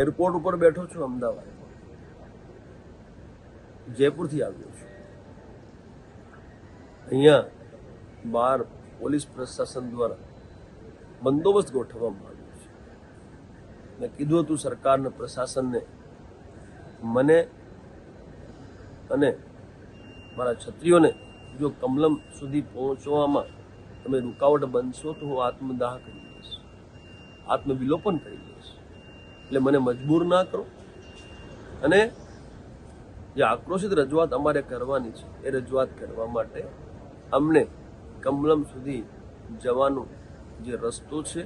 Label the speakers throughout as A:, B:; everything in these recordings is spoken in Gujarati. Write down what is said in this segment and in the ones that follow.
A: એરપોર્ટ ઉપર બેઠો છું અમદાવાદ. જયપુરથી આવ્યો છું. અહીંયા બહાર પોલીસ પ્રશાસન દ્વારા બંદોબસ્ત ગોઠવવામાં આવ્યો છે. મેં કીધું હતું સરકારને, પ્રશાસનને, મને અને મારા છત્રીઓને, જો કમલમ સુધી પહોંચવામાં તમે રૂકાવટ બનશો તો હું આત્મદાહ કરી દઈશ. આત્મવિલોપન કરી દઈશ. એટલે મને મજબૂર ના કરો. અને જે આક્રોશિત રજૂઆત અમારે કરવાની છે, એ રજૂઆત કરવા માટે અમને કમલમ સુધી જવાનો જે રસ્તો છે,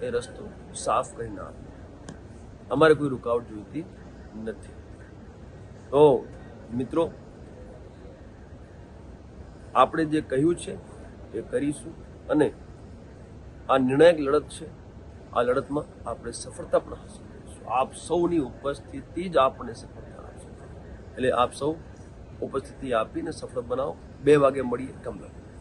A: એ રસ્તો સાફ કરીને નાખો. અમારે કોઈ રૂકાવટ જોઈતી નથી. તો મિત્રો, આપણે જે કહ્યું છે, એ કરીશું અને આ નિર્ણાયક લડત છે, આ લડતમાં આપણે સફળતા પણ હાંસલ કરીશું. આપ સૌની ઉપસ્થિતિ જ આપણને સફળતા આપશે. એટલે આપ સૌ ઉપસ્થિતિ આપીને સફળ બનાવો. બે વાગે મળીએ કમલા